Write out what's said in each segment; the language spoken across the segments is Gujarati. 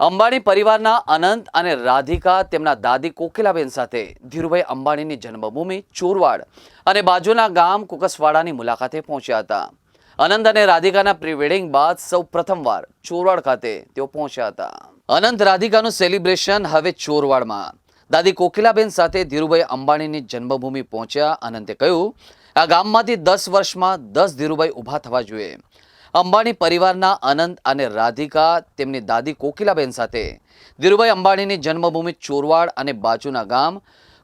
અંબાણી પરિવારના અનંત અને રાધિકા તેમના દાદી કોકિલાબેન સાથે ધીરુભાઈ અંબાણીની જન્મભૂમિ ચોરવાડ અને બાજુના ગામ કુકસવાડાની મુલાકાતે પહોંચ્યા હતા. અનંત અને રાધિકાના પ્રી બાદ સૌ પ્રથમવાર ચોરવાડ ખાતે તેઓ પહોંચ્યા હતા. અનંત રાધિકાનું સેલિબ્રેશન હવે ચોરવાડમાં. દાદી કોકિલાબેન સાથે ધીરુભાઈ અંબાણીની જન્મભૂમિ પહોંચ્યા અનંતે કહ્યું, આ ગામમાંથી દસ વર્ષમાં દસ ધીરુભાઈ ઊભા થવા જોઈએ. અંબાણી પરિવારના અનંત અને રાધિકા તેમની દાદી કોકિલાબેન સાથે. ધીરુભાઈ અંબાણીની જન્મભૂમિ ચોરવાડ અને બાજુના ગામ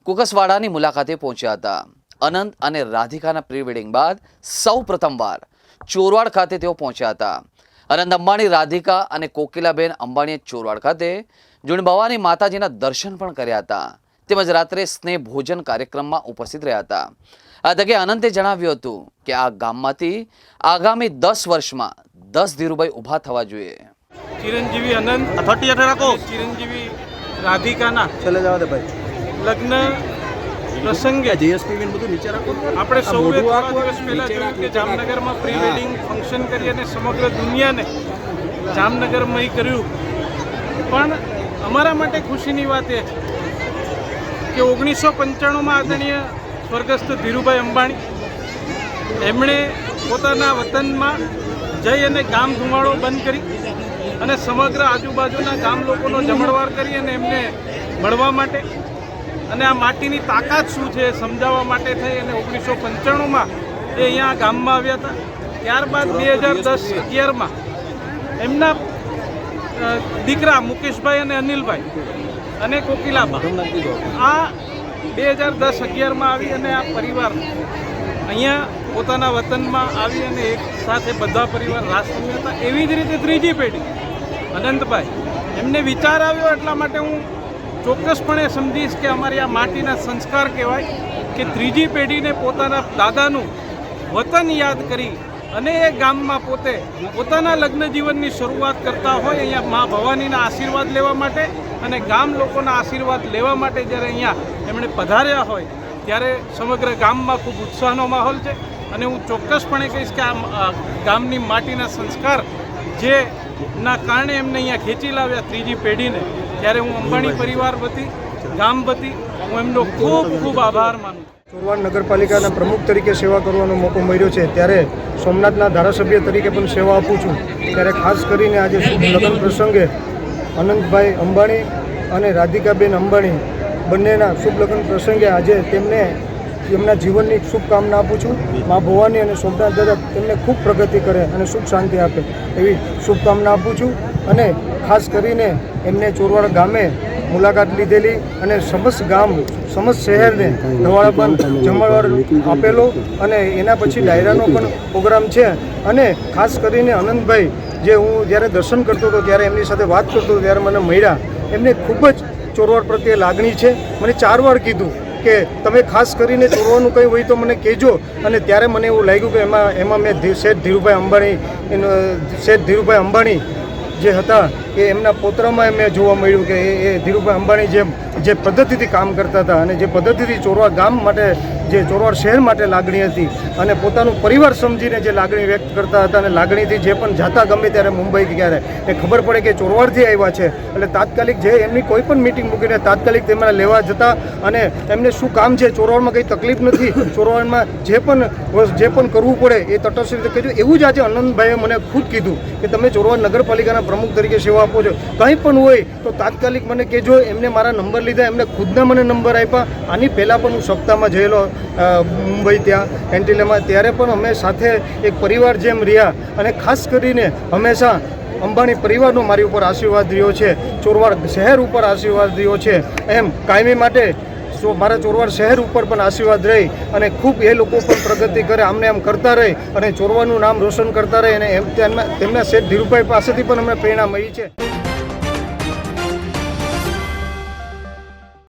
કુકસવાડાની મુલાકાતે પહોંચ્યા હતા. અનંત અને રાધિકાના પ્રી વેડિંગ બાદ સૌ પ્રથમવાર ચોરવાડ ખાતે તેઓ પહોંચ્યા હતા. અનંત અંબાણી, રાધિકા અને કોકિલાબેન અંબાણીએ ચોરવાડ ખાતે જુણબાવાની માતાજીના દર્શન પણ કર્યા હતા. તેમજ રાત્રે સ્નેહ ભોજન કાર્યક્રમમાં ઉપસ્થિત રહ્યા હતા. આ તકે અનંતે જણાવ્યું હતું કે આ ગામમાંથી આગામી દસ વર્ષમાં દસ ધીરુભાઈ ઊભા થવા જોઈએ. ચિરંજીવી અનંત થર્ટી અઠે રાખો. ચિરંજીવી રાધિકાના ચલે જવા દે ભાઈ. લગ્ન પ્રસંગે જીએસપી બિન બધું નીચે રાખો. આપણે સૌએ થોડા દિવસ પહેલા જોયું કે જામનગરમાં પ્રી વેડિંગ ફંક્શન કરી અને સમગ્ર દુનિયાને જામનગરમાં કર્યું. પણ અમારા માટે ખુશીની વાત એ છે કે ઓગણીસો પંચાણુંમાં આદરણીય સ્વર્ગસ્થ ધીરુભાઈ અંબાણી. એમણે પોતાના વતનમાં જઈ અને ગામ ધુમાડો બંધ કરી અને સમગ્ર આજુબાજુના ગામ લોકોનો જમણવાર કરી અને એમને મળવા માટે અને આ માટીની તાકાત શું છે સમજાવવા માટે થઈ અને ઓગણીસો પંચાણુંમાં એ અહીંયા ગામમાં આવ્યા હતા. ત્યારબાદ બે હજાર દસ અગિયારમાં એમના દીકરા મુકેશભાઈ અને અનિલભાઈ અને કોકિલાબા. આ બે હજાર દસ અગિયારમાં આવી અને આ પરિવાર અહીંયા પોતાના વતનમાં આવી અને એક સાથે બધા પરિવાર રમ્યા હતા, એવી જ રીતે ત્રીજી પેઢી, અનંતભાઈ. એમને વિચાર આવ્યો એટલા માટે હું ચોક્કસપણે સમજીશ કે અમારી આ માટીના સંસ્કાર કહેવાય કે ત્રીજી પેઢીને પોતાના દાદાનું વતન યાદ કરી અને એ ગામમાં પોતે પોતાના લગ્ન જીવનની શરૂઆત કરતા હોય અહીંયા મા ભવાનીના આશીર્વાદ લેવા માટે અને ગામ લોકોના આશીર્વાદ લેવા માટે જ્યારે અહીંયા એમણે પધાર્યા હોય ત્યારે સમગ્ર ગામમાં ખૂબ ઉત્સાહનો માહોલ છે. અને હું ચોક્કસપણે કહીશ કે આ ગામની માટીના સંસ્કાર જે ના કારણે એમને અહીંયા ખેંચી લાવ્યા ત્રીજી પેઢીને ત્યારે હું અંબાણી પરિવાર વતી ગામ વતી હું એમનો ખૂબ ખૂબ આભાર માનું છું. ચોરવાડ નગરપાલિકાના પ્રમુખ તરીકે સેવા કરવાનો મોકો મળ્યો છે. ત્યારે સોમનાથના ધારાસભ્ય તરીકે પણ સેવા આપું છું. ત્યારે ખાસ કરીને આજે શુભ લગ્ન પ્રસંગે અનંતભાઈ અંબાણી અને રાધિકાબેન અંબાણી બંનેના શુભ લગ્ન પ્રસંગે આજે તેમને એમના જીવનની શુભકામના આપું છું. મા ભવાની અને સોમનાથ દાદા તેમને ખૂબ પ્રગતિ કરે અને સુખ શાંતિ આપે એવી શુભકામના આપું છું અને ખાસ કરીને એમને ચોરવાડ ગામે મુલાકાત લીધેલી અને સમસ્ત ગામ, સમસ્ત શહેરને ધવાળાબન જમણવાર આપેલો અને એના પછી ડાયરાનો પણ પ્રોગ્રામ છે. અને ખાસ કરીને આનંદભાઈ જે હું જ્યારે દર્શન કરતો હતો, ત્યારે એમની સાથે વાત કરતો હતો, ત્યારે મને મળ્યા. એમને ખૂબ જ ચોરવાડ પ્રત્યે લાગણી છે. મને ચાર વાર કીધું કે તમે ખાસ કરીને ચોરવાનું કંઈ હોય તો મને કહેજો. અને ત્યારે મને એવું લાગ્યું કે એમાં એમાં મેં શેઠ ધીરુભાઈ અંબાણી શેઠ ધીરુભાઈ અંબાણી જે હતા, એ એમના પોતરામાં મેં જોવા મળ્યું કે એ ધીરુભાઈ અંબાણી જેમ જે પદ્ધતિથી કામ કરતા હતા અને જે પદ્ધતિથી ચોરવા ગામ માટે, જે ચોરવાડ શહેર માટે લાગણી હતી અને પોતાનું પરિવાર સમજીને જે લાગણી વ્યક્ત કરતા હતા અને લાગણીથી જે પણ જાતા ગમે ત્યારે મુંબઈ ક્યારે એ ખબર પડે કે ચોરવાડથી આવ્યા છે. એટલે તાત્કાલિક જે એમની કોઈ પણ મિટિંગ મૂકીને તાત્કાલિક તેમને લેવા જતા અને એમને શું કામ છે? ચોરવાડમાં કંઈ તકલીફ નથી? ચોરવાડમાં જે પણ જે પણ કરવું પડે એ તટસ્થ રીતે કહેજો. એવું જ આજે અનંતભાઈએ મને ખુદ કીધું કે તમે ચોરવાડ નગરપાલિકાના પ્રમુખ તરીકે સેવા આપો છો. કંઈ પણ હોય તો તાત્કાલિક મને કહેજો. એમને મારા નંબર લીધા, એમને ખુદના મને નંબર આપ્યા. આની પહેલાં પણ હું સપ્તાહમાં જયેલો મુંબઈ ત્યાં એન્ટિલેમાં ત્યારે પણ અમે સાથે એક પરિવાર જેમ રહ્યા અને ખાસ કરીને હંમેશા અંબાણી પરિવારનો મારી ઉપર આશીર્વાદ રહ્યો છે. ચોરવાડ શહેર ઉપર આશીર્વાદ રહ્યો છે. એમ કાયમી માટે મારા ચોરવાડ શહેર ઉપર પણ આશીર્વાદ રહી અને ખૂબ એ લોકો પણ પ્રગતિ કરે, આમને આમ કરતા રહે અને ચોરવાનું નામ રોશન કરતા રહે અને એમ તેમના શેઠ ધીરુભાઈ પાસેથી પણ અમને પ્રેરણા મળી છે.